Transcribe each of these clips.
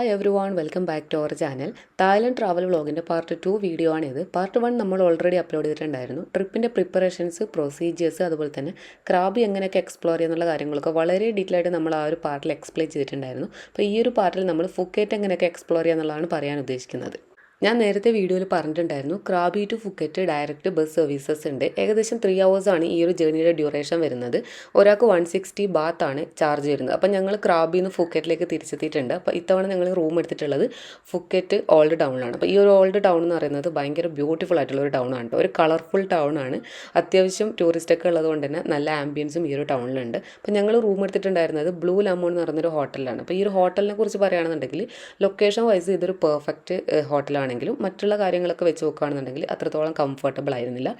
Hi everyone welcome back to our channel Thailand travel വ്ളോഗിന്റെ part two video ആണിത്. Part one നമ്മൾ already upload ചെയ്തിട്ടുണ്ടായിരുന്നു. ട്രിപ്പിന്റെ preparations procedures അതുപോലെ തന്നെ ക്രാബി എങ്ങനെയൊക്കെ എക്സ്പ്ലോർ ചെയ്യുന്നുള്ള കാര്യങ്ങളൊക്കെ വളരെ ഡീറ്റെയിൽ ആയിട്ട് നമ്മൾ ആ ഒരു പാർട്ടിൽ എക്സ്പ്ലെയിൻ ചെയ്തിട്ടുണ്ടായിരുന്നു. അപ്പോൾ ഈ ഒരു പാർട്ടിൽ നമ്മൾ ഫുക്കേറ്റ് എങ്ങനെയൊക്കെ എക്സ്പ്ലോർ ചെയ്യുക എന്നുള്ളതാണ് പറയാൻ ഉദ്ദേശിക്കുന്നത്. ഞാൻ നേരത്തെ വീഡിയോയിൽ പറഞ്ഞിട്ടുണ്ടായിരുന്നു Krabi to Phuket direct bus services ഉണ്ട്. ഏകദേശം ത്രീ ആണ് ഈ ഒരു ജേർണിയുടെ ഡ്യൂറേഷൻ വരുന്നത്. ഒരാൾക്ക് വൺ സിക്സ്റ്റി ആണ് ചാർജ് വരുന്നത്. അപ്പം ഞങ്ങൾ ക്രാബിൽ നിന്ന് ഫുക്കറ്റിലേക്ക് തിരിച്ചെത്തിയിട്ടുണ്ട്. അപ്പോൾ ഇത്തവണ ഞങ്ങൾ റൂം എടുത്തിട്ടുള്ളത് ഫുക്കറ്റ് ഓൾഡ് ടൗണിലാണ് അപ്പോൾ ഈ ഒരു ഓൾഡ് ടൗൺ എന്ന് പറയുന്നത് ഭയങ്കര ബ്യൂട്ടിഫുൾ ആയിട്ടുള്ള ഒരു ടൗൺ ആണ് ഒരു കളർഫുൾ ടൗൺ ആണ്. അത്യാവശ്യം ടൂറിസ്റ്റ് ഒക്കെ ഉള്ളതുകൊണ്ട് തന്നെ നല്ല ആംബിയൻസും ഈ ഒരു ടൗണിലുണ്ട് അപ്പോൾ ഞങ്ങൾ റൂം എടുത്തിട്ടുണ്ടായിരുന്നത് ബ്ലൂ ലമോൺ എന്ന് പറയുന്നൊരു ഹോട്ടലിലാണ് അപ്പോൾ ഈ ഒരു ഹോട്ടലിനെ കുറിച്ച് പറയുകയാണെന്നുണ്ടെങ്കിൽ ലൊക്കേഷൻ വൈസ് ഇതൊരു പെർഫെക്റ്റ് ഹോട്ടലാണ് ആണെങ്കിലും മറ്റുള്ള കാര്യങ്ങളൊക്കെ വെച്ച് നോക്കുകയാണെന്നുണ്ടെങ്കിൽ അത്രത്തോളം കംഫർട്ടബിൾ ആയിരുന്നില്ല.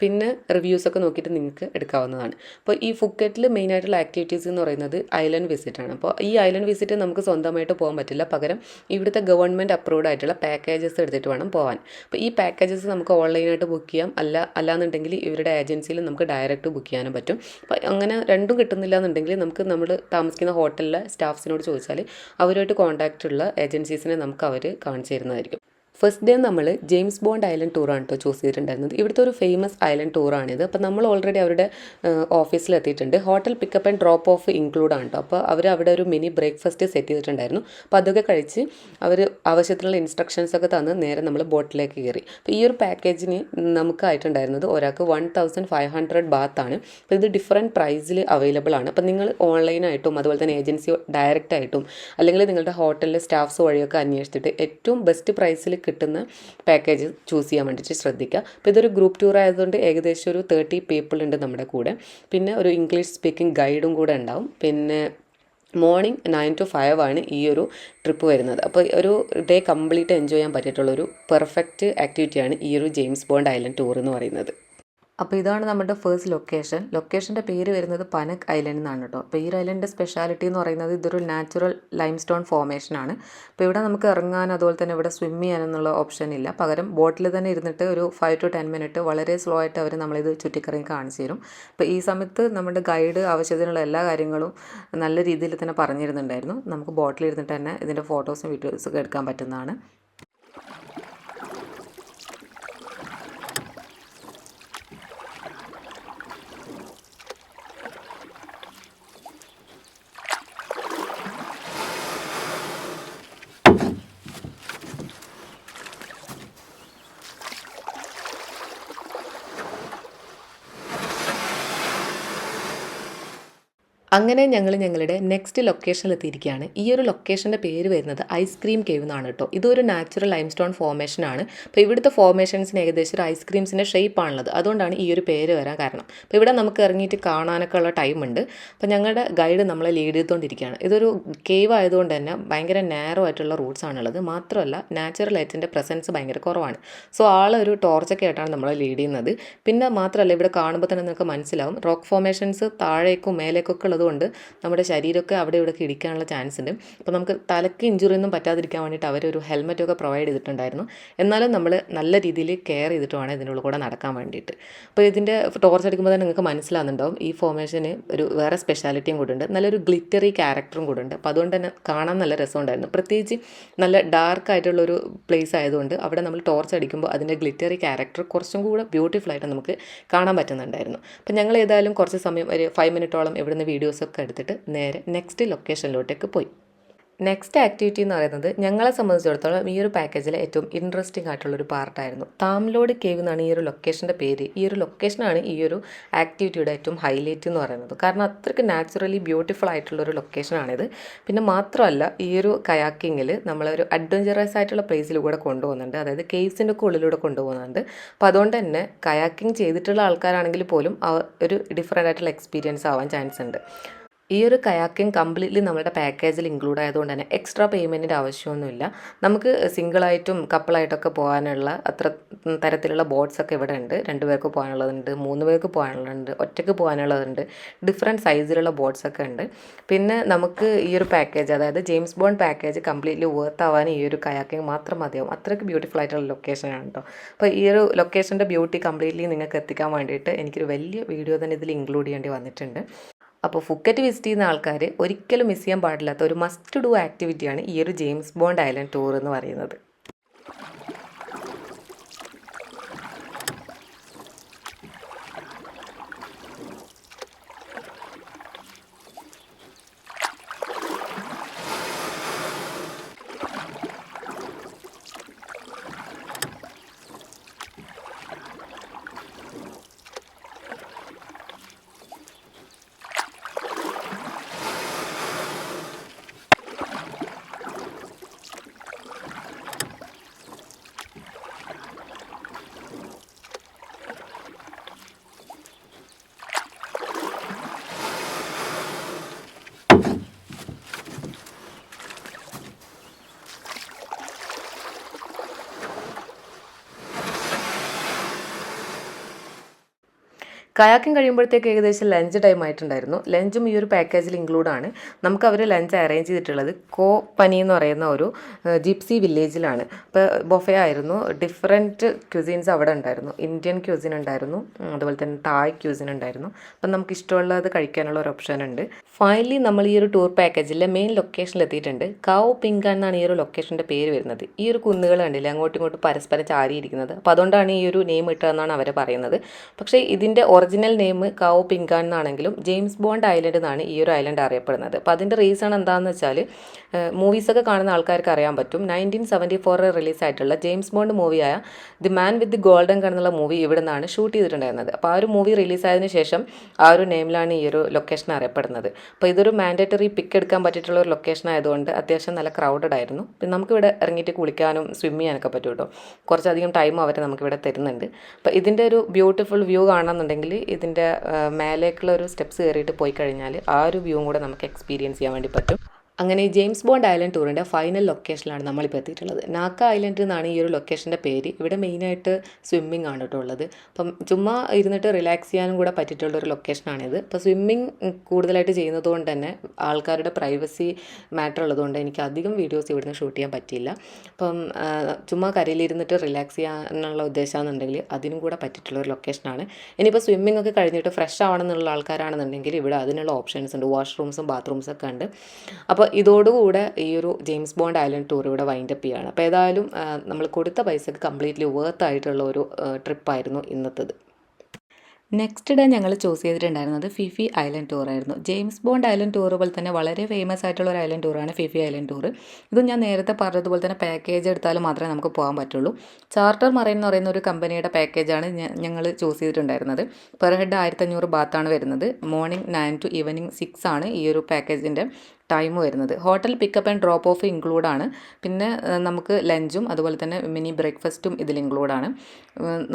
പിന്നെ റിവ്യൂസൊക്കെ നോക്കിയിട്ട് നിങ്ങൾക്ക് എടുക്കാവുന്നതാണ്. അപ്പോൾ ഈ ഫുക്കറ്റിൽ മെയിനായിട്ടുള്ള ആക്ടിവിറ്റീസ് എന്ന് പറയുന്നത് ഐലൻഡ് വിസിറ്റ് ആണ്. അപ്പോൾ ഈ ഐലൻഡ് വിസിറ്റ് നമുക്ക് സ്വന്തമായിട്ട് പോകാൻ പറ്റില്ല. പകരം ഇവിടുത്തെ ഗവൺമെന്റ് അപ്രൂവ്ഡ് ആയിട്ടുള്ള പാക്കേജസ് എടുത്തിട്ട് വേണം പോകാൻ. അപ്പോൾ ഈ പാക്കേജസ് നമുക്ക് ഓൺലൈനായിട്ട് ബുക്ക് ചെയ്യാം. അല്ല അല്ലാന്നുണ്ടെങ്കിൽ ഇവരുടെ ഏജൻസിയിൽ നമുക്ക് ഡയറക്റ്റ് ബുക്ക് ചെയ്യാനും പറ്റും. അപ്പോൾ അങ്ങനെ രണ്ടും കിട്ടുന്നില്ല എന്നുണ്ടെങ്കിൽ നമുക്ക് നമ്മൾ താമസിക്കുന്ന ഹോട്ടലിലെ സ്റ്റാഫ്സിനോട് ചോദിച്ചാൽ അവരുമായിട്ട് കോൺടാക്റ്റ് ഉള്ള ഏജൻസീസിനെ നമുക്ക് അവർ കാണിച്ചു തരുന്നതായിരിക്കും. ഫസ്റ്റ് ഡേ നമ്മൾ ജെയിംസ് ബോണ്ട് ഐലൻഡ് ടൂറാണ് കേട്ടോ ചൂസ് ചെയ്തിട്ടുണ്ടായിരുന്നത്. ഇവിടുത്തെ ഒരു ഫേമസ് ഐലൻഡ് ടൂറാണിത് അപ്പോൾ നമ്മൾ ഓൾറെഡി അവരുടെ ഓഫീസിൽ എത്തിയിട്ടുണ്ട്. Hotel pickup and drop off include ആണ് കേട്ടോ അപ്പോൾ അവർ അവിടെ ഒരു മിനി ബ്രേക്ക്ഫാസ്റ്റ് സെറ്റ് ചെയ്തിട്ടുണ്ടായിരുന്നു. അപ്പോൾ അതൊക്കെ കഴിച്ച് അവർ ആവശ്യത്തിനുള്ള ഇൻസ്ട്രക്ഷൻസ് ഒക്കെ തന്ന് നേരെ നമ്മൾ ബോട്ടിലേക്ക് കയറി. അപ്പോൾ ഈ ഒരു പാക്കേജിന് നമുക്കായിട്ടുണ്ടായിരുന്നത് ഒരാൾക്ക് വൺ തൗസൻഡ് ഫൈവ് ഹൺഡ്രഡ് ബാത്താണ് അപ്പോൾ ഇത് ഡിഫറെന്റ് പ്രൈസിൽ അവൈലബിൾ ആണ്. അപ്പോൾ നിങ്ങൾ ഓൺലൈനായിട്ടും അതുപോലെ തന്നെ ഏജൻസി ഡയറക്റ്റ് ആയിട്ടും അല്ലെങ്കിൽ നിങ്ങളുടെ ഹോട്ടലിലെ സ്റ്റാഫ്സ് വഴിയൊക്കെ അന്വേഷിച്ചിട്ട് ഏറ്റവും ബെസ്റ്റ് പ്രൈസിൽ കിട്ടുന്ന പാക്കേജ് ചൂസ് ചെയ്യാൻ വേണ്ടിയിട്ട് ശ്രദ്ധിക്കുക. അപ്പോൾ ഇതൊരു ഗ്രൂപ്പ് ടൂർ ആയതുകൊണ്ട് ഏകദേശം ഒരു തേർട്ടി പീപ്പിൾ ഉണ്ട് നമ്മുടെ കൂടെ. പിന്നെ ഒരു ഇംഗ്ലീഷ് സ്പീക്കിംഗ് ഗൈഡും കൂടെ ഉണ്ടാവും. പിന്നെ മോർണിംഗ് നയൻ ടു ഫൈവ് ആണ് ഈ ഒരു ട്രിപ്പ് വരുന്നത്. അപ്പോൾ ഒരു ഡേ കംപ്ലീറ്റ് എൻജോയ് ചെയ്യാൻ പറ്റിയിട്ടുള്ളൊരു പെർഫെക്റ്റ് ആക്ടിവിറ്റിയാണ് ഈ ഒരു ജെയിംസ് ബോണ്ട് ഐലൻഡ് ടൂർ എന്ന് പറയുന്നത്. അപ്പോൾ ഇതാണ് നമ്മുടെ ഫേസ്റ്റ് ലൊക്കേഷൻ ലൊക്കേഷന്റെ പേര് വരുന്നത് പനക് ഐലൻഡ് എന്നാണ് കേട്ടോ അപ്പോൾ ഈ ഐലൻഡിന്റെ സ്പെഷ്യാലിറ്റി എന്ന് പറയുന്നത് ഇതൊരു നാച്ചുറൽ ലൈം സ്റ്റോൺ ഫോമേഷൻ ആണ്. അപ്പോൾ ഇവിടെ നമുക്ക് ഇറങ്ങാൻ അതുപോലെ തന്നെ ഇവിടെ സ്വിം ചെയ്യാനെന്നുള്ള ഓപ്ഷൻ ഇല്ല. പകരം ബോട്ടിൽ തന്നെ ഇരുന്നിട്ട് ഒരു ഫൈവ് ടു ടെൻ മിനിറ്റ് വളരെ സ്ലോ ആയിട്ട് അവർ നമ്മളിത് ചുറ്റിക്കറങ്ങി കാണിച്ചു തരും. അപ്പോൾ ഈ സമയത്ത് നമ്മുടെ ഗൈഡ് ആവശ്യത്തിനുള്ള എല്ലാ കാര്യങ്ങളും നല്ല രീതിയിൽ തന്നെ പറഞ്ഞിരുന്നുണ്ടായിരുന്നു. നമുക്ക് ബോട്ടിൽ ഇരുന്നിട്ട് തന്നെ ഇതിന്റെ ഫോട്ടോസും വീഡിയോസും ഒക്കെ എടുക്കാൻ പറ്റുന്നതാണ്. അങ്ങനെ ഞങ്ങൾ ഞങ്ങളുടെ നെക്സ്റ്റ് ലൊക്കേഷനിൽ എത്തിയിരിക്കുകയാണ്. ഈ ഒരു ലൊക്കേഷന്റെ പേര് വരുന്നത് ഐസ്ക്രീം കേവ് എന്നാണ് കേട്ടോ. ഇതൊരു നാച്ചുറൽ ലൈംസ്റ്റോൺ ഫോമേഷൻ ആണ്. അപ്പോൾ ഇവിടുത്തെ ഫോമേഷൻസിന് ഏകദേശം ഒരു ഐസ്ക്രീംസിന്റെ ഷേപ്പ് ആണുള്ളത്. അതുകൊണ്ടാണ് ഈ ഒരു പേര് വരാൻ കാരണം. അപ്പോൾ ഇവിടെ നമുക്ക് ഇറങ്ങിയിട്ട് കാണാനൊക്കെ ഉള്ള ടൈം ഉണ്ട്. അപ്പോൾ ഞങ്ങളുടെ ഗൈഡ് നമ്മളെ ലീഡ് ചെയ്തുകൊണ്ടിരിക്കുകയാണ്. ഇതൊരു കേവ് ആയതുകൊണ്ട് തന്നെ ഭയങ്കര നാരോ ആയിട്ടുള്ള റൂട്ട്സ് ആണുള്ളത്. മാത്രമല്ല നാച്ചുറൽ ലൈറ്റിന്റെ പ്രസൻസ് ഭയങ്കര കുറവാണ്. സോ ആളൊരു ടോർച്ചൊക്കെ ആയിട്ടാണ് നമ്മളെ ലീഡ് ചെയ്യുന്നത്. പിന്നെ മാത്രമല്ല ഇവിടെ കാണുമ്പോൾ തന്നെ നിങ്ങൾക്ക് മനസ്സിലാവും. റോക്ക് ഫോമേഷൻസ് താഴേക്കും മേലേക്കൊക്കെ ഉള്ളതുകൊണ്ട് നമ്മുടെ ശരീരമൊക്കെ അവിടെ ഇവിടെ ഇടിക്കാനുള്ള ചാൻസ് ഉണ്ട്. അപ്പോൾ നമുക്ക് തലയ്ക്ക് ഇഞ്ചുറി ഒന്നും പറ്റാതിരിക്കാൻ വേണ്ടിയിട്ട് അവരൊരു ഹെൽമെറ്റൊക്കെ പ്രൊവൈഡ് ചെയ്തിട്ടുണ്ടായിരുന്നു. എന്നാലും നമ്മൾ നല്ല രീതിയിൽ കെയർ ചെയ്തിട്ട് വേണം ഇതിനുള്ള കൂടെ നടക്കാൻ വേണ്ടിയിട്ട്. അപ്പോൾ ഇതിന്റെ ടോർച്ച് അടിക്കുമ്പോൾ തന്നെ നിങ്ങൾക്ക് മനസ്സിലാകുന്നുണ്ടാവും ഈ ഫോമേഷന് ഒരു വേറെ സ്പെഷ്യാലിറ്റിയും കൂടെ ഉണ്ട് നല്ലൊരു ഗ്ലിറ്ററി ക്യാരക്ടറും കൂടെ ഉണ്ട് അപ്പോൾ അതുകൊണ്ട് തന്നെ കാണാൻ നല്ല രസമുണ്ടായിരുന്നു. പ്രത്യേകിച്ച് നല്ല ഡാർക്ക് ആയിട്ടുള്ളൊരു പ്ലേസ് ആയതുകൊണ്ട് അവിടെ നമ്മൾ ടോർച്ച് അടിക്കുമ്പോൾ അതിന്റെ ഗ്ലിറ്ററി ക്യാരക്ടർ കുറച്ചും കൂടെ ബ്യൂട്ടിഫുൾ ആയിട്ട് നമുക്ക് കാണാൻ പറ്റുന്നുണ്ടായിരുന്നു. അപ്പോൾ ഞങ്ങൾ ഏതായാലും കുറച്ച് സമയം ഒരു ഫൈവ് മിനിറ്റോളം ഇവിടുന്ന് വീഡിയോസൊക്കെ എടുത്തിട്ട് നേരെ നെക്സ്റ്റ് ലൊക്കേഷനിലോട്ടേക്ക് പോയി. നെക്സ്റ്റ് ആക്ടിവിറ്റി എന്ന് പറയുന്നത് ഞങ്ങളെ സംബന്ധിച്ചിടത്തോളം ഈ ഒരു പാക്കേജിലെ ഏറ്റവും ഇൻട്രസ്റ്റിംഗ് ആയിട്ടുള്ള ഒരു പാർട്ടായിരുന്നു താംലോഡ് കേവ് എന്നാണ് ഈ ഒരു ലൊക്കേഷന്റെ പേര്. ഈ ഒരു ലൊക്കേഷനാണ് ഈ ഒരു ആക്ടിവിറ്റിയുടെ ഏറ്റവും ഹൈലൈറ്റ് എന്ന് പറയുന്നത്. കാരണം അത്രയ്ക്ക് നാച്ചുറലി ബ്യൂട്ടിഫുൾ ആയിട്ടുള്ള ഒരു ലൊക്കേഷനാണിത് പിന്നെ മാത്രമല്ല ഈ ഒരു കയാക്കിങ്ങിൽ നമ്മളൊരു അഡ്വഞ്ചറസ് ആയിട്ടുള്ള പ്ലേസിലൂടെ കൊണ്ടുപോകുന്നുണ്ട്. അതായത് കേവ്സിന്റെ ഒക്കെ ഉള്ളിലൂടെ കൊണ്ടുപോകുന്നുണ്ട്. അപ്പോൾ അതുകൊണ്ട് തന്നെ കയാക്കിംഗ് ചെയ്തിട്ടുള്ള ആൾക്കാരാണെങ്കിൽ പോലും ഒരു ഡിഫറെന്റ് ആയിട്ടുള്ള എക്സ്പീരിയൻസ് ആവാൻ ചാൻസ് ഉണ്ട്. ഈ ഒരു കയാക്കിംഗ് കംപ്ലീറ്റ്ലി നമ്മുടെ പാക്കേജിൽ ഇൻക്ലൂഡ് ആയതുകൊണ്ട് തന്നെ എക്സ്ട്രാ പേയ്മെന്റിന്റെ ആവശ്യമൊന്നുമില്ല. നമുക്ക് സിംഗിളായിട്ടും കപ്പിളായിട്ടൊക്കെ പോകാനുള്ള അത്ര തരത്തിലുള്ള ബോട്ട്സ് ഒക്കെ ഇവിടെ ഉണ്ട്. രണ്ട് പേർക്ക് പോകാനുള്ളതുണ്ട് മൂന്ന് പേർക്ക് പോകാനുള്ളതുണ്ട് ഒറ്റയ്ക്ക് പോകാനുള്ളതുണ്ട്. ഡിഫറെന്റ് സൈസിലുള്ള ബോട്ട്സ് ഒക്കെ ഉണ്ട്. പിന്നെ നമുക്ക് ഈ ഒരു പാക്കേജ് അതായത് James Bond package completely worth ആവാൻ ഈ ഒരു കയാക്കിംഗ് മാത്രം മതിയാവും. അത്രയ്ക്ക് ബ്യൂട്ടിഫുൾ ആയിട്ടുള്ള ലൊക്കേഷനാണ് കേട്ടോ അപ്പോൾ ഈ ഒരു ലൊക്കേഷന്റെ ബ്യൂട്ടി കംപ്ലീറ്റ്ലി നിങ്ങൾക്ക് എത്തിക്കാൻ വേണ്ടിയിട്ട് എനിക്കൊരു വലിയ വീഡിയോ തന്നെ ഇതിൽ ഇൻക്ലൂഡ് ചെയ്യേണ്ടി വന്നിട്ടുണ്ട്. അപ്പോൾ ഫുക്കറ്റ് വിസിറ്റ് ചെയ്യുന്ന ആൾക്കാർ ഒരിക്കലും മിസ് ചെയ്യാൻ പാടില്ലാത്ത ഒരു മസ്റ്റ് ഡു ആക്ടിവിറ്റിയാണ് ഈ ഒരു ജെയിംസ് ബോണ്ട് ഐലൻഡ് ടൂർ എന്ന് പറയുന്നത്. കയാക്കിങ് കഴിയുമ്പോഴത്തേക്ക് ഏകദേശം ലഞ്ച് ടൈം ആയിട്ടുണ്ടായിരുന്നു. ലഞ്ചും ഈ ഒരു പാക്കേജിൽ ഇൻക്ലൂഡ് ആണ്. നമുക്ക് അവർ ലഞ്ച് അറേഞ്ച് ചെയ്തിട്ടുള്ളത് കോ പനി എന്ന് പറയുന്ന ഒരു ജിപ്സി വില്ലേജിലാണ് അപ്പോൾ ബൊഫെ ആയിരുന്നു. ഡിഫറെന്റ് ക്യൂസിൻസ് അവിടെ ഉണ്ടായിരുന്നു. ഇന്ത്യൻ ക്യൂസിൻ ഉണ്ടായിരുന്നു. അതുപോലെ തന്നെ തായ് ക്യൂസിൻ ഉണ്ടായിരുന്നു. അപ്പം നമുക്ക് ഇഷ്ടമുള്ളത് കഴിക്കാനുള്ള ഒരു ഓപ്ഷൻ ഉണ്ട്. ഫൈനലി നമ്മൾ ഈ ഒരു ടൂർ പാക്കേജിലെ മെയിൻ ലൊക്കേഷനിൽ എത്തിയിട്ടുണ്ട്. കാവ് പിങ്ക എന്നാണ് ഈ ഒരു ലൊക്കേഷന്റെ പേര് വരുന്നത്. ഈ ഒരു കുന്നുകൾ കണ്ടില്ലേ? അങ്ങോട്ടും ഇങ്ങോട്ടും പരസ്പരം ചാരിയിരിക്കുന്നത്. അപ്പോൾ അതുകൊണ്ടാണ് ഈ ഒരു നെയിം ഇട്ടതെന്നാണ് അവർ പറയുന്നത്. പക്ഷേ ഇതിന്റെ original name Khao Phing Kan എന്നാണെങ്കിലും James Bond island എന്നാണ് ഈ ഒരു ഐലൻഡ് അറിയപ്പെടുന്നത്. അപ്പോൾ അതിന്റെ റീസൺ എന്താണെന്ന് വെച്ചാൽ മൂവീസൊക്കെ കാണുന്ന ആൾക്കാർക്ക് അറിയാൻ പറ്റും. നയന്റീൻ സെവന്റി ഫോറിൽ റിലീസായിട്ടുള്ള James Bond മൂവിയായ the man with the golden gun എന്നുള്ള മൂവി ഇവിടെ നിന്നാണ് ഷൂട്ട് ചെയ്തിട്ടുണ്ടായിരുന്നത്. അപ്പോൾ ആ ഒരു മൂവി റിലീസായതിനു ശേഷം ആ ഒരു നെയിമിലാണ് ഈ ഒരു ലൊക്കേഷൻ അറിയപ്പെടുന്നത്. അപ്പോൾ ഇതൊരു മാൻഡേറ്ററി പിക്ക് എടുക്കാൻ പറ്റിയിട്ടുള്ള ഒരു ലൊക്കേഷൻ ആയതുകൊണ്ട് അത്യാവശ്യം നല്ല ക്രൗഡഡ് ആയിരുന്നു. പിന്നെ നമുക്കിവിടെ ഇറങ്ങിയിട്ട് കുളിക്കാനും സ്വിം ചെയ്യാനൊക്കെ പറ്റും കേട്ടോ. കുറച്ചധികം ടൈം അവർ നമുക്കിവിടെ തരുന്നുണ്ട്. അപ്പോൾ ഇതിന്റെ ഒരു ബ്യൂട്ടിഫുൾ വ്യൂ കാണണമെന്നുണ്ടെങ്കിൽ ഇതിന്റെ മേലേക്കുള്ള ഒരു സ്റ്റെപ്സ് കയറിയിട്ട് പോയി കഴിഞ്ഞാൽ ആ ഒരു വ്യൂവും കൂടെ നമുക്ക് എക്സ്പീരിയൻസ് ചെയ്യാൻ വേണ്ടി പറ്റും. അങ്ങനെ ജെയിംസ് ബോണ്ട് ഐലൻഡ് ടൂറിന്റെ ഫൈനൽ ലൊക്കേഷനിലാണ് നമ്മളിപ്പോൾ എത്തിയിട്ടുള്ളത്. നാക്ക ഐലൻഡ് എന്നാണ് ഈ ഒരു ലൊക്കേഷന്റെ പേര്. ഇവിടെ മെയിനായിട്ട് സ്വിമ്മിംഗ് ആണ് കേട്ടോ ഉള്ളത്. അപ്പം ചുമ്മാ ഇരുന്നിട്ട് റിലാക്സ് ചെയ്യാനും കൂടെ പറ്റിയിട്ടുള്ള ഒരു ലൊക്കേഷനാണിത്. അപ്പോൾ സ്വിമ്മിംഗ് കൂടുതലായിട്ട് ചെയ്യുന്നത് കൊണ്ട് തന്നെ ആൾക്കാരുടെ പ്രൈവസി മാറ്റർ ഉള്ളതുകൊണ്ട് എനിക്ക് അധികം വീഡിയോസ് ഇവിടുന്ന് ഷൂട്ട് ചെയ്യാൻ പറ്റിയില്ല. അപ്പം ചുമ്മാ കരയിലിരുന്നിട്ട് റിലാക്സ് ചെയ്യാനുള്ള ഉദ്ദേശമാണെന്നുണ്ടെങ്കിൽ അതിനും കൂടെ പറ്റിയിട്ടുള്ള ഒരു ലൊക്കേഷനാണ് ഇനിയിപ്പോൾ സ്വിമ്മിംഗ് ഒക്കെ കഴിഞ്ഞിട്ട് ഫ്രഷ് ആവണമെന്നുള്ള ആൾക്കാരാണെന്നുണ്ടെങ്കിൽ ഇവിടെ അതിനുള്ള ഓപ്ഷൻസ് ഉണ്ട്. വാഷ്റൂംസും ബാത്റൂംസൊക്കെ ഉണ്ട്. അപ്പോൾ ഇതോടുകൂടെ ഈ ഒരു ജെയിംസ് ബോണ്ട് ഐലൻഡ് ടൂർ ഇവിടെ വൈൻഡപ്പ് ചെയ്യുകയാണ് അപ്പോൾ ഏതായാലും നമ്മൾ കൊടുത്ത പൈസക്ക് കംപ്ലീറ്റ്ലി വർത്ത് ആയിട്ടുള്ള ഒരു ട്രിപ്പായിരുന്നു ഇന്നത്തേത്. നെക്സ്റ്റ് ഡേ ഞങ്ങൾ ചൂസ് ചെയ്തിട്ടുണ്ടായിരുന്നത് ഫിഫി ഐലൻഡ് ടൂർ ആയിരുന്നു. ജെയിംസ് ബോണ്ട് ഐലൻഡ് ടൂർ പോലെ തന്നെ വളരെ ഫേമസ് ആയിട്ടുള്ള ഒരു ഐലൻഡ് ടൂറാണ് ഫിഫി ഐലൻഡ് ടൂർ ഇത് ഞാൻ നേരത്തെ പറഞ്ഞതുപോലെ തന്നെ പാക്കേജ് എടുത്താൽ മാത്രമേ നമുക്ക് പോകാൻ പറ്റുള്ളൂ. ചാർട്ടർ മറൈൻ എന്ന് പറയുന്ന ഒരു കമ്പനിയുടെ പാക്കേജാണ് ഞങ്ങൾ ചൂസ് ചെയ്തിട്ടുണ്ടായിരുന്നത്. പെർ ഹെഡ് ആയിരത്തഞ്ഞൂറ് ബാത്താണ് വരുന്നത്. Morning nine to evening six ആണ് ഈ ഒരു പാക്കേജിന്റെ ടൈം വരുന്നത്. Hotel pickup and drop off include ആണ്. പിന്നെ നമുക്ക് ലഞ്ചും അതുപോലെ തന്നെ മിനി ബ്രേക്ക്ഫാസ്റ്റും ഇതിൽ ഇൻക്ലൂഡ് ആണ്.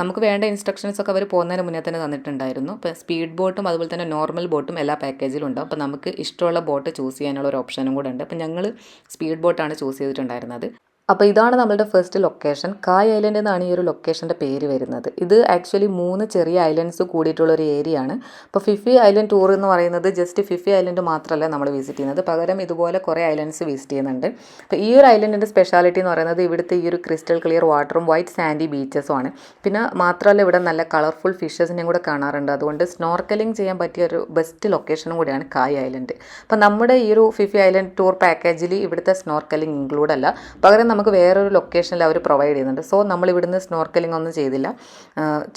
നമുക്ക് വേണ്ട ഇൻസ്ട്രക്ഷൻസ് ഒക്കെ അവർ പോകുന്നതിന് മുന്നേ തന്നെ തന്നിട്ടുണ്ടായിരുന്നു. അപ്പോൾ സ്പീഡ് ബോട്ടും അതുപോലെ തന്നെ നോർമൽ ബോട്ടും എല്ലാ പാക്കേജിലും ഉണ്ടാവും അപ്പോൾ നമുക്ക് ഇഷ്ടമുള്ള ബോട്ട് ചൂസ് ചെയ്യാനുള്ള ഒരു ഓപ്ഷനും കൂടെ ഉണ്ട്. അപ്പോൾ ഞങ്ങൾ സ്പീഡ് ബോട്ടാണ് ചൂസ് ചെയ്തിട്ടുണ്ടായിരുന്നത്. അപ്പോൾ ഇതാണ് നമ്മളുടെ ഫസ്റ്റ് ലൊക്കേഷൻ കായ് ഐലൻഡ് എന്നാണ് ഈ ഒരു ലൊക്കേഷന്റെ പേര് വരുന്നത്. ഇത് ആക്ച്വലി മൂന്ന് ചെറിയ ഐലൻഡ്സ് കൂടിയിട്ടുള്ള ഒരു ഏരിയ ആണ്. അപ്പോൾ ഫിഫി ഐലൻഡ് ടൂർ എന്ന് പറയുന്നത് ജസ്റ്റ് ഫിഫി ഐലൻഡ് മാത്രമല്ല നമ്മൾ വിസിറ്റ് ചെയ്യുന്നത്. പകരം ഇതുപോലെ കുറേ ഐലൻഡ്സ് വിസിറ്റ് ചെയ്യുന്നുണ്ട്. അപ്പോൾ ഈ ഒരു ഐലൻഡിന്റെ സ്പെഷ്യാലിറ്റി എന്ന് പറയുന്നത് ഇവിടുത്തെ ഈ ഒരു ക്രിസ്റ്റൽ ക്ലിയർ വാട്ടറും വൈറ്റ് സാൻഡി ബീച്ചസും ആണ്. പിന്നെ മാത്രമല്ല ഇവിടെ നല്ല കളർഫുൾ ഫിഷസിനെയും കൂടെ കാണാറുണ്ട്. അതുകൊണ്ട് സ്നോർക്കലിംഗ് ചെയ്യാൻ പറ്റിയ ഒരു ബെസ്റ്റ് ലൊക്കേഷനും കൂടിയാണ് കായ് ഐലൻഡ് അപ്പോൾ നമ്മുടെ ഈ ഒരു ഫിഫി ഐലൻഡ് ടൂർ പാക്കേജിൽ ഇവിടുത്തെ സ്നോർക്കലിംഗ് ഇൻക്ലൂഡ് അല്ല. പകരം നമുക്ക് വേറൊരു ലൊക്കേഷനിൽ അവർ പ്രൊവൈഡ് ചെയ്യുന്നുണ്ട്. സോ നമ്മൾ ഇവിടുന്ന് സ്നോർക്കലിംഗ് ഒന്നും ചെയ്തില്ല.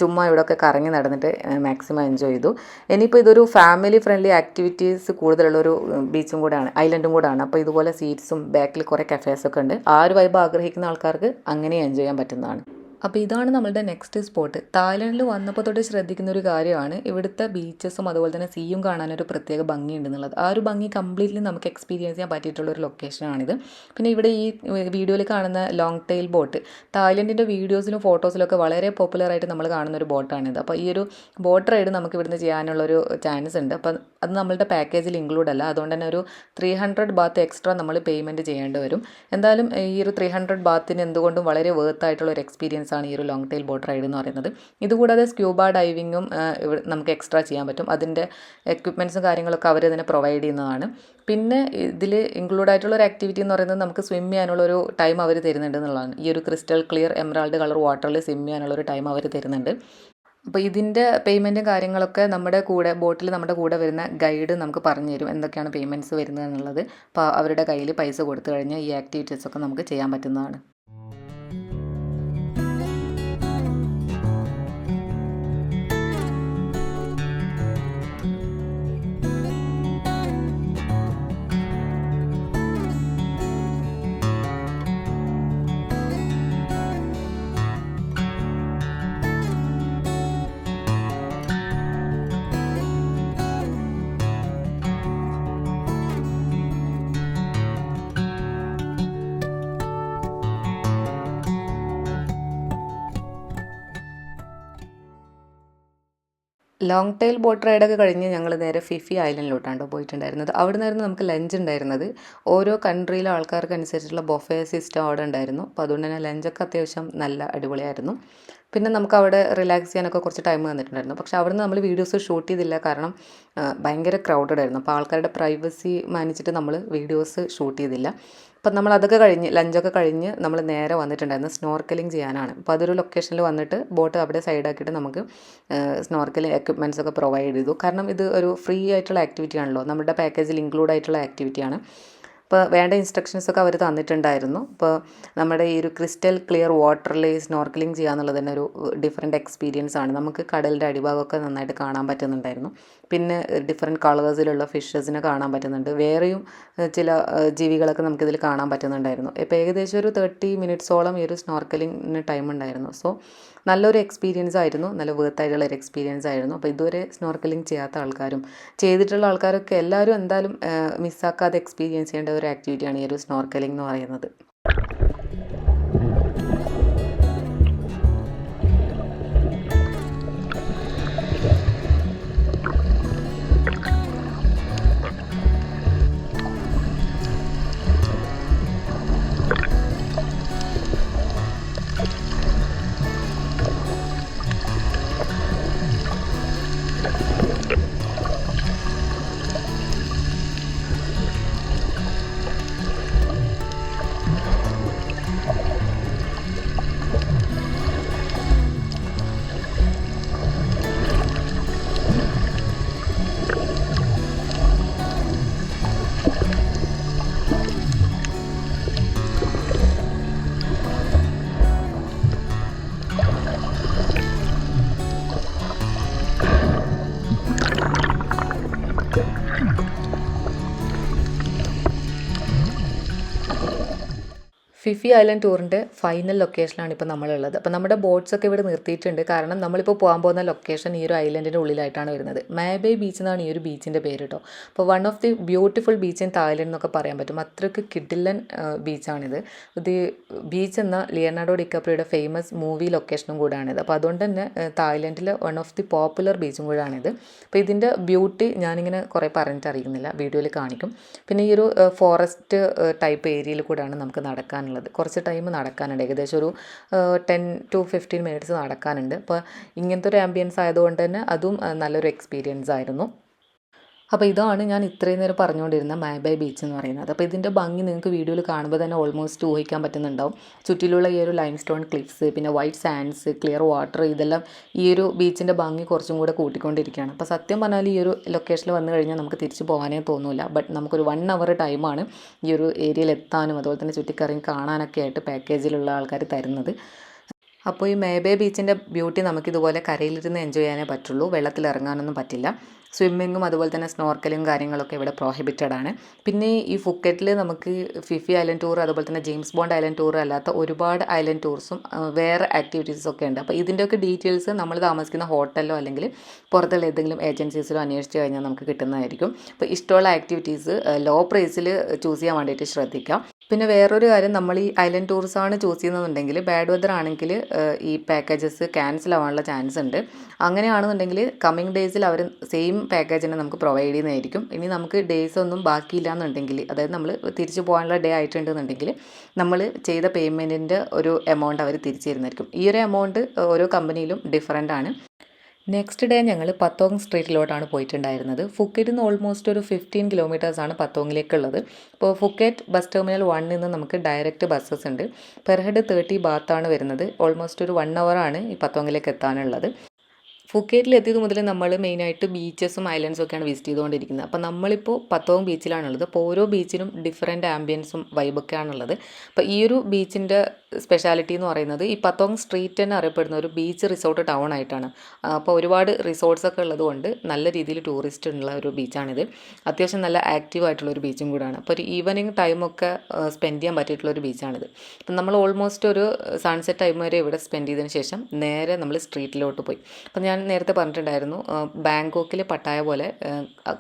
ചുമ്മാ ഇവിടെയൊക്കെ കറങ്ങി നടന്നിട്ട് മാക്സിമം എൻജോയ് ചെയ്തു. ഇനിയിപ്പോൾ ഇതൊരു ഫാമിലി ഫ്രണ്ട്ലി ആക്ടിവിറ്റീസ് കൂടുതലുള്ളൊരു ബീച്ചും കൂടെയാണ് ഐലൻഡും കൂടെയാണ് അപ്പോൾ ഇതുപോലെ സീറ്റ്സും ബാക്കിൽ കുറേ കഫേസൊക്കെ ഉണ്ട്. ആ ഒരു വൈബ് ആഗ്രഹിക്കുന്ന ആൾക്കാർക്ക് അങ്ങനെ എൻജോയ് ചെയ്യാൻ പറ്റുന്നതാണ്. അപ്പോൾ ഇതാണ് നമ്മളുടെ നെക്സ്റ്റ് സ്പോട്ട് തായ്ലൻഡിൽ വന്നപ്പോൾ തൊട്ട് ശ്രദ്ധിക്കുന്ന ഒരു കാര്യമാണ് ഇവിടുത്തെ ബീച്ചസും അതുപോലെ തന്നെ സീയും കാണാനൊരു പ്രത്യേക ഭംഗിയുണ്ടെന്നുള്ളത്. ആ ഒരു ഭംഗി കംപ്ലീറ്റ്ലി നമുക്ക് എക്സ്പീരിയൻസ് ചെയ്യാൻ പറ്റിയിട്ടുള്ള ഒരു ലൊക്കേഷനാണിത് പിന്നെ ഇവിടെ ഈ വീഡിയോയിൽ കാണുന്ന ലോങ് ടെയിൽ ബോട്ട് തായ്ലൻഡിന്റെ വീഡിയോസിലും ഫോട്ടോസിലൊക്കെ വളരെ പോപ്പുലറായിട്ട് നമ്മൾ കാണുന്ന ഒരു ബോട്ടാണിത് അപ്പോൾ ഈ ഒരു ബോട്ട് റൈഡ് നമുക്ക് ഇവിടുന്ന് ചെയ്യാനുള്ളൊരു ചാൻസ് ഉണ്ട്. അപ്പം അത് നമ്മളുടെ പാക്കേജിൽ ഇൻക്ലൂഡ് അല്ല. അതുകൊണ്ട് തന്നെ ഒരു ത്രീ ഹൺഡ്രഡ് ബാത്ത് എക്സ്ട്രാ നമ്മൾ പേയ്മെന്റ് ചെയ്യേണ്ടി വരും. എന്തായാലും ഈ ഒരു ത്രീ ഹൺഡ്രഡ് ബാത്തിന് എന്തുകൊണ്ടും വളരെ വേർത്തായിട്ടുള്ള ഒരു എക്സ്പീരിയൻസ് ആണ് ഈ ഒരു ലോങ് ടെയിൽ ബോട്ട് റൈഡ് എന്ന് പറയുന്നത്. ഇതുകൂടാതെ സ്ക്യൂബ ഡൈവിങ്ങും നമുക്ക് എക്സ്ട്രാ ചെയ്യാൻ പറ്റും. അതിന്റെ എക്യുപ്മെന്റ്സും കാര്യങ്ങളൊക്കെ അവർ അതിനെ പ്രൊവൈഡ് ചെയ്യുന്നതാണ്. പിന്നെ ഇതിൽ ഇൻക്ലൂഡ് ആയിട്ടുള്ള ഒരു ആക്ടിവിറ്റി എന്ന് പറയുന്നത് നമുക്ക് സ്വിം ചെയ്യാനുള്ള ഒരു ടൈം അവർ തരുന്നുണ്ട് എന്നുള്ളതാണ്. ഈ ഒരു ക്രിസ്റ്റൽ ക്ലിയർ എമറാൾഡ് കളർ വാട്ടറിൽ സ്വിം ചെയ്യാനുള്ള ഒരു ടൈം അവർ തരുന്നുണ്ട്. അപ്പോൾ ഇതിന്റെ പേയ്മെന്റും കാര്യങ്ങളൊക്കെ നമ്മുടെ കൂടെ ബോട്ടിൽ നമ്മുടെ കൂടെ വരുന്ന ഗൈഡ് നമുക്ക് പറഞ്ഞു തരും എന്തൊക്കെയാണ് പേയ്മെന്റ്സ് വരുന്നത് എന്നുള്ളത്. അപ്പോൾ അവരുടെ കയ്യിൽ പൈസ കൊടുത്തു കഴിഞ്ഞാൽ ഈ ആക്ടിവിറ്റീസൊക്കെ നമുക്ക് ചെയ്യാൻ പറ്റുന്നതാണ്. ലോങ് ടൈൽ ബോട്ട് റൈഡൊക്കെ കഴിഞ്ഞ് ഞങ്ങൾ നേരെ ഫിഫി ഐലൻഡിലോട്ടാണ് ട്ടോ പോയിട്ടുണ്ടായിരുന്നത്. അവിടെ നിന്നായിരുന്നു നമുക്ക് ലഞ്ച് ഉണ്ടായിരുന്നത്. ഓരോ കൺട്രിയിലെ ആൾക്കാർക്ക് അനുസരിച്ചുള്ള ബൊഫേ സിസ്റ്റം അവിടെ ഉണ്ടായിരുന്നു. അപ്പോൾ അതുകൊണ്ട് തന്നെ ലഞ്ചൊക്കെ അത്യാവശ്യം നല്ല അടിപൊളിയായിരുന്നു. പിന്നെ നമുക്ക് അവിടെ റിലാക്സ് ചെയ്യാനൊക്കെ കുറച്ച് ടൈം തന്നിട്ടുണ്ടായിരുന്നു. പക്ഷേ അവിടെ നിന്ന് നമ്മൾ വീഡിയോസ് ഷൂട്ട് ചെയ്തില്ല. കാരണം ഭയങ്കര ക്രൗഡഡ് ആയിരുന്നു. അപ്പോൾ ആൾക്കാരുടെ പ്രൈവസി മാനിച്ചിട്ട് നമ്മൾ വീഡിയോസ് ഷൂട്ട് ചെയ്തില്ല. അപ്പം നമ്മൾ അതൊക്കെ കഴിഞ്ഞ് ലഞ്ചൊക്കെ കഴിഞ്ഞ് നമ്മൾ നേരെ വന്നിട്ടുണ്ടായിരുന്നു സ്നോർക്കലിംഗ് ചെയ്യാനാണ്. അപ്പോൾ അതൊരു ലൊക്കേഷനിൽ വന്നിട്ട് ബോട്ട് അവിടെ സൈഡാക്കിയിട്ട് നമുക്ക് സ്നോർക്കലിംഗ് എക്യുപ്മെന്റ്സ് ഒക്കെ പ്രൊവൈഡ് ചെയ്തു. കാരണം ഇത് ഒരു ഫ്രീ ആയിട്ടുള്ള ആക്ടിവിറ്റി ആണല്ലോ. നമ്മുടെ പാക്കേജിൽ ഇൻക്ലൂഡ് ആയിട്ടുള്ള ആക്ടിവിറ്റിയാണ് അപ്പോൾ വേണ്ട ഇൻസ്ട്രക്ഷൻസ് ഒക്കെ അവർ തന്നിട്ടുണ്ടായിരുന്നു. അപ്പോൾ നമ്മുടെ ഈ ഒരു ക്രിസ്റ്റൽ ക്ലിയർ വാട്ടറിൽ സ്നോർക്കലിംഗ് ചെയ്യുക എന്നുള്ളത് തന്നെ ഒരു ഡിഫറെന്റ് എക്സ്പീരിയൻസ് ആണ്. നമുക്ക് കടലിന്റെ അടിഭാഗമൊക്കെ നന്നായിട്ട് കാണാൻ പറ്റുന്നുണ്ടായിരുന്നു. പിന്നെ ഡിഫറെന്റ് കളേഴ്സിലുള്ള ഫിഷസിനെ കാണാൻ പറ്റുന്നുണ്ട്. വേറെയും ചില ജീവികളൊക്കെ നമുക്കിതിൽ കാണാൻ പറ്റുന്നുണ്ടായിരുന്നു. ഇപ്പോൾ ഏകദേശം ഒരു തേർട്ടി മിനിറ്റ്സോളം ഈ ഒരു സ്നോർക്കലിങ്ങിന് ടൈം ഉണ്ടായിരുന്നു. സോ നല്ലൊരു എക്സ്പീരിയൻസ് ആയിരുന്നു. നല്ല വേർത്ത് ആയിട്ടുള്ള ഒരു എക്സ്പീരിയൻസ് ആയിരുന്നു. അപ്പോൾ ഇതുവരെ സ്നോർക്കലിംഗ് ചെയ്യാത്ത ആൾക്കാരും ചെയ്തിട്ടുള്ള ആൾക്കാരൊക്കെ എല്ലാവരും എന്തായാലും മിസ്സാക്കാതെ എക്സ്പീരിയൻസ് ചെയ്യേണ്ട ഒരു ആക്ടിവിറ്റിയാണ് ഈ ഒരു സ്നോർക്കലിംഗ് എന്ന് പറയുന്നത്. ഫിഫി ഐലൻഡ് ടൂറിന്റെ ഫൈനൽ ലൊക്കേഷനാണ് ഇപ്പോൾ നമ്മളുള്ളത്. അപ്പോൾ നമ്മുടെ ബോട്ട്സൊക്കെ ഇവിടെ നിർത്തിയിട്ടുണ്ട്. കാരണം നമ്മളിപ്പോൾ പോകാൻ പോകുന്ന ലൊക്കേഷൻ ഈ ഒരു ഐലൻഡിന്റെ ഉള്ളിലായിട്ടാണ് വരുന്നത്. മാബേ ബീച്ച് എന്നാണ് ഈ ഒരു ബീച്ചിന്റെ പേര് കേട്ടോ അപ്പോൾ one of the beautiful beach in Thailand എന്നൊക്കെ പറയാൻ പറ്റും. അത്രയ്ക്ക് കിഡിലൻ ബീച്ചാണിത് ഇത് ബീച്ച് എന്ന ലിയനാർഡോ ഡിക്കപ്രിയുടെ ഫേമസ് മൂവി ലൊക്കേഷനും കൂടാണിത് അപ്പോൾ അതുകൊണ്ട് തന്നെ തായ്ലൻഡിലെ വൺ ഓഫ് ദി പോപ്പുലർ ബീച്ചും കൂടാണിത് അപ്പോൾ ഇതിന്റെ ബ്യൂട്ടി ഞാനിങ്ങനെ കുറേ പറഞ്ഞിട്ട് അറിയുന്നില്ല വീഡിയോയിൽ കാണിക്കും. പിന്നെ ഈ ഒരു ഫോറസ്റ്റ് ടൈപ്പ് ഏരിയയിൽ കൂടെയാണ് നമുക്ക് നടക്കാനുള്ളത്. കുറച്ച് ടൈം നടക്കാനുണ്ട്. ഏകദേശം ഒരു ടെൻ ടു ഫിഫ്റ്റീൻ മിനിറ്റ്സ് നടക്കാനുണ്ട്. അപ്പോൾ ഇങ്ങനത്തെ ഒരു ആംബിയൻസ് ആയതുകൊണ്ട് തന്നെ അതും നല്ലൊരു എക്സ്പീരിയൻസ് ആയിരുന്നു. അപ്പോൾ ഇതാണ് ഞാൻ ഇത്രയും നേരം പറഞ്ഞുകൊണ്ടിരുന്ന മാബൈ ബീച്ച് എന്ന് പറയുന്നത്. അപ്പോൾ ഇതിന്റെ ഭംഗി നിങ്ങൾക്ക് വീഡിയോയിൽ കാണുമ്പോൾ തന്നെ ഓൾമോസ്റ്റ് ഊഹിക്കാൻ പറ്റുന്നുണ്ടാവും. ചുറ്റിലുള്ള ഈ ഒരു ലൈം സ്റ്റോൺ ക്ലിഫ്സ് പിന്നെ വൈറ്റ് സാൻഡ്സ് ക്ലിയർ വാട്ടർ ഇതെല്ലാം ഈ ഒരു ബീച്ചിന്റെ ഭംഗി കുറച്ചും കൂടെ കൂട്ടിക്കൊണ്ടിരിക്കുകയാണ്. അപ്പോൾ സത്യം പറഞ്ഞാൽ ഈ ഒരു ലൊക്കേഷനിൽ വന്നു കഴിഞ്ഞാൽ നമുക്ക് തിരിച്ചു പോകാനേ തോന്നില്ല ബട്ട് നമുക്കൊരു വൺ അവർ ടൈമാണ് ഈ ഒരു ഏരിയയിൽ എത്താനും അതുപോലെ തന്നെ ചുറ്റിക്കറങ്ങി കാണാനൊക്കെ ആയിട്ട് പാക്കേജിലുള്ള ആൾക്കാർ തരുന്നത്. അപ്പോൾ ഈ മേബേ ബീച്ചിന്റെ ബ്യൂട്ടി നമുക്കിതുപോലെ കരയിലിരുന്ന് എൻജോയ് ചെയ്യാനേ പറ്റുള്ളൂ. വെള്ളത്തിൽ ഇറങ്ങാനൊന്നും പറ്റില്ല. സ്വിമ്മിങ്ങും അതുപോലെ തന്നെ സ്നോർക്കലും കാര്യങ്ങളൊക്കെ ഇവിടെ പ്രോഹിബിറ്റഡ് ആണ്. പിന്നെ ഈ ഫുക്കറ്റിൽ നമുക്ക് ഫിഫി ഐലൻഡ് ടൂർ അതുപോലെ തന്നെ ജെയിംസ് ബോണ്ട് ഐലൻഡ് ടൂർ അല്ലാത്ത ഒരുപാട് ഐലൻഡ് ടൂർസും വേറെ ആക്ടിവിറ്റീസും ഒക്കെ ഉണ്ട്. അപ്പോൾ ഇതിന്റെയൊക്കെ ഡീറ്റെയിൽസ് നമ്മൾ താമസിക്കുന്ന ഹോട്ടലോ അല്ലെങ്കിൽ പുറത്തുള്ള ഏതെങ്കിലും ഏജൻസീസിലോ അന്വേഷിച്ച് കഴിഞ്ഞാൽ നമുക്ക് കിട്ടുന്നതായിരിക്കും. അപ്പോൾ ഇഷ്ടമുള്ള ആക്ടിവിറ്റീസ് ലോ പ്രൈസിൽ ചൂസ് ചെയ്യാൻ വേണ്ടിയിട്ട് ശ്രദ്ധിക്കാം. പിന്നെ വേറൊരു കാര്യം നമ്മൾ ഈ ഐലൻഡ് ടൂർസ് ആണ് ചൂസ് ചെയ്യുന്നതെന്നുണ്ടെങ്കിൽ ബാഡ് വെതർ ആണെങ്കിൽ ഈ പാക്കേജസ് ക്യാൻസൽ ആവാനുള്ള ചാൻസ് ഉണ്ട്. അങ്ങനെയാണെന്നുണ്ടെങ്കിൽ കമ്മിങ് ഡേയ്സിൽ അവർ സെയിം പാക്കേജ് തന്നെ നമുക്ക് പ്രൊവൈഡ് ചെയ്യുന്നതായിരിക്കും. ഇനി നമുക്ക് ഡേയ്സ് ഒന്നും ബാക്കിയില്ല എന്നുണ്ടെങ്കിൽ അതായത് നമ്മൾ തിരിച്ചു പോകാനുള്ള ഡേ ആയിട്ടുണ്ടെന്നുണ്ടെങ്കിൽ നമ്മൾ ചെയ്ത പേയ്മെന്റിന്റെ ഒരു എമൗണ്ട് അവർ തിരിച്ചു തരുന്നതായിരിക്കും. ഈ ഒരു എമൗണ്ട് ഓരോ കമ്പനിയിലും ഡിഫറെന്റ് ആണ്. നെക്സ്റ്റ് ഡേ ഞങ്ങൾ പത്തോങ് സ്ട്രീറ്റിലോട്ടാണ് പോയിട്ടുണ്ടായിരുന്നത്. ഫുക്കറ്റിൽ നിന്ന് ഓൾമോസ്റ്റ് ഒരു ഫിഫ്റ്റീൻ കിലോമീറ്റേഴ്സാണ് പത്തോങ്ങിലേക്കുള്ളത് ഇപ്പോൾ ഫുക്കറ്റ് ബസ് ടെർമിനൽ വണ്ണിൽ നിന്ന് നമുക്ക് ഡയറക്റ്റ് ബസ്സസ് ഉണ്ട്. പെർ ഹെഡ് തേർട്ടി ബാത്താണ് വരുന്നത്. ഓൾമോസ്റ്റ് ഒരു വൺ അവറാണ് ഈ പത്തോങ്ങിലേക്ക് എത്താനുള്ളത്. ഫുക്കേറ്റിൽ എത്തിയത് മുതൽ നമ്മൾ മെയിനായിട്ട് ബീച്ചസും ഐലൻഡ്സും ഒക്കെയാണ് വിസിറ്റ് ചെയ്തുകൊണ്ടിരിക്കുന്നത്. അപ്പോൾ നമ്മളിപ്പോൾ പത്തോം ബീച്ചിലാണുള്ളത് അപ്പോൾ ഓരോ ബീച്ചിനും ഡിഫറെന്റ് ആംബിയൻസും വൈബൊക്കെയാണുള്ളത് അപ്പോൾ ഈ ഒരു ബീച്ചിന്റെ സ്പെഷ്യാലിറ്റി എന്ന് പറയുന്നത് ഈ പത്തോങ് സ്ട്രീറ്റ് തന്നെ അറിയപ്പെടുന്ന ഒരു ബീച്ച് റിസോർട്ട് ടൗൺ ആയിട്ടാണ്. അപ്പോൾ ഒരുപാട് റിസോർട്ട്സ് ഒക്കെ ഉള്ളതുകൊണ്ട് നല്ല രീതിയിൽ ടൂറിസ്റ്റ് ഉള്ള ഒരു ബീച്ചാണിത് അത്യാവശ്യം നല്ല ആക്റ്റീവ് ആയിട്ടുള്ള ഒരു ബീച്ചും കൂടാണ്. അപ്പോൾ ഒരു ഈവനിങ് ടൈമൊക്കെ സ്പെൻഡ് ചെയ്യാൻ പറ്റിയിട്ടുള്ള ഒരു ബീച്ചാണിത് അപ്പം നമ്മൾ ഓൾമോസ്റ്റ് ഒരു സൺസെറ്റ് ടൈം വരെ ഇവിടെ സ്പെൻഡ് ചെയ്തതിന് ശേഷം നേരെ നമ്മൾ സ്ട്രീറ്റിലോട്ട് പോയി. അപ്പം ഞാൻ നേരത്തെ പറഞ്ഞിട്ടുണ്ടായിരുന്നു ബാങ്കോക്കിൽ പട്ടായ പോലെ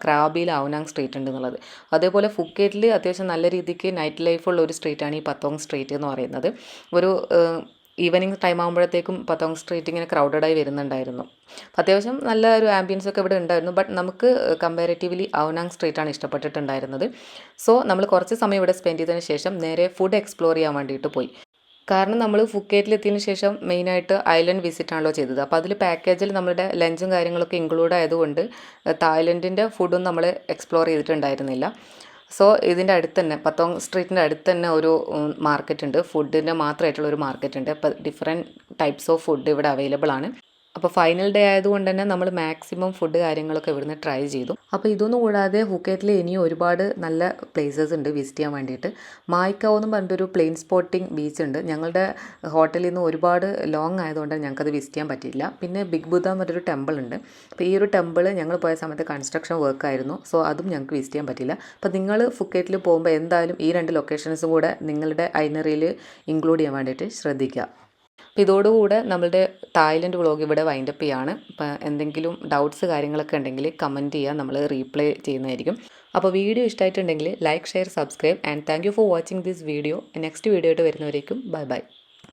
ക്രാബിയിൽ ഔനാങ് സ്ട്രീറ്റ് ഉണ്ട് എന്നുള്ളത് അതേപോലെ ഫുക്കേറ്റിൽ അത്യാവശ്യം നല്ല രീതിക്ക് നൈറ്റ് ലൈഫുള്ള ഒരു സ്ട്രീറ്റാണ് ഈ പത്തോങ് സ്ട്രീറ്റ് എന്ന് പറയുന്നത്. ഒരു ഈവനിങ് ടൈം ആകുമ്പോഴത്തേക്കും പത്തോങ് സ്ട്രീറ്റ് ഇങ്ങനെ ക്രൗഡഡായി വരുന്നുണ്ടായിരുന്നു. അത്യാവശ്യം നല്ല ഒരു ആംബിയൻസ് ഒക്കെ ഇവിടെ ഉണ്ടായിരുന്നു ബട്ട് നമുക്ക് കമ്പാരിറ്റീവ്ലി ഔനാങ് സ്ട്രീറ്റാണ് ഇഷ്ടപ്പെട്ടിട്ടുണ്ടായിരുന്നത്. സോ നമ്മൾ കുറച്ച് സമയം ഇവിടെ സ്പെൻഡ് ചെയ്തതിന് ശേഷം നേരെ ഫുഡ് എക്സ്പ്ലോർ ചെയ്യാൻ വേണ്ടിയിട്ട് പോയി. കാരണം നമ്മൾ ഫുക്കേറ്റിലെത്തിയതിന് ശേഷം മെയിനായിട്ട് ഐലൻഡ് വിസിറ്റ് ആണല്ലോ ചെയ്തത്. അപ്പോൾ അതിൽ പാക്കേജിൽ നമ്മുടെ ലഞ്ചും കാര്യങ്ങളൊക്കെ ഇൻക്ലൂഡ് ആയതുകൊണ്ട് തായ്ലൻഡിന്റെ ഫുഡും നമ്മൾ എക്സ്പ്ലോർ ചെയ്തിട്ടുണ്ടായിരുന്നില്ല. സോ ഇതിന്റെ അടുത്ത് തന്നെ പത്തോങ് സ്ട്രീറ്റിന്റെ അടുത്ത് തന്നെ ഒരു മാർക്കറ്റ് ഉണ്ട്. ഫുഡിന്റെ മാത്രമായിട്ടുള്ള ഒരു മാർക്കറ്റ് ഉണ്ട്. അപ്പോൾ ഡിഫറെന്റ് ടൈപ്സ് ഓഫ് ഫുഡ് ഇവിടെ അവൈലബിൾ ആണ്. അപ്പോൾ ഫൈനൽ ഡേ ആയതുകൊണ്ട് തന്നെ നമ്മൾ മാക്സിമം ഫുഡ് കാര്യങ്ങളൊക്കെ ഇവിടുന്ന് ട്രൈ ചെയ്തു. അപ്പോൾ ഇതൊന്നും കൂടാതെ ഹുക്കേറ്റിൽ ഇനിയും ഒരുപാട് നല്ല പ്ലേസസ് ഉണ്ട് വിസിറ്റ് ചെയ്യാൻ വേണ്ടിയിട്ട്. മായ്ക്കാവ് എന്ന് പറഞ്ഞിട്ടൊരു പ്ലെയിൻ സ്പോട്ടിംഗ് ബീച്ച് ഉണ്ട്. ഞങ്ങളുടെ ഹോട്ടലിൽ നിന്ന് ഒരുപാട് ലോങ് ആയതുകൊണ്ട് ഞങ്ങൾക്കത് വിസിറ്റ് ചെയ്യാൻ പറ്റിയില്ല. പിന്നെ ബിഗ് ബുദ്ധ എന്ന് പറഞ്ഞൊരു ടെമ്പിൾ ഉണ്ട്. അപ്പോൾ ഈ ഒരു ടെമ്പിൾ ഞങ്ങൾ പോയ സമയത്ത് കൺസ്ട്രക്ഷൻ വർക്ക് ആയിരുന്നു. സോ അതും ഞങ്ങൾക്ക് വിസിറ്റ് ചെയ്യാൻ പറ്റില്ല അപ്പോൾ നിങ്ങൾ ഫുക്കേറ്റിൽ പോകുമ്പോൾ എന്തായാലും ഈ രണ്ട് ലൊക്കേഷൻസും കൂടെ നിങ്ങളുടെ ഐനറിയിൽ ഇൻക്ലൂഡ് ചെയ്യാൻ വേണ്ടിയിട്ട് ശ്രദ്ധിക്കുക. അപ്പോൾ ഇതോടുകൂടെ നമ്മളുടെ തായ്ലൻഡ് വ്ളോഗ് ഇവിടെ വൈൻഡപ്പ് ചെയ്യാണ്. അപ്പോൾ എന്തെങ്കിലും ഡൗട്ട്സ് കാര്യങ്ങളൊക്കെ ഉണ്ടെങ്കിൽ കമന്റ് ചെയ്യുക നമ്മൾ റീപ്ലൈ ചെയ്യുന്നതായിരിക്കും. അപ്പോൾ വീഡിയോ ഇഷ്ടമായിട്ടുണ്ടെങ്കിൽ like share subscribe and thank for watching this video next video ആയിട്ട് വരുന്നവരേക്കും ബൈ ബൈ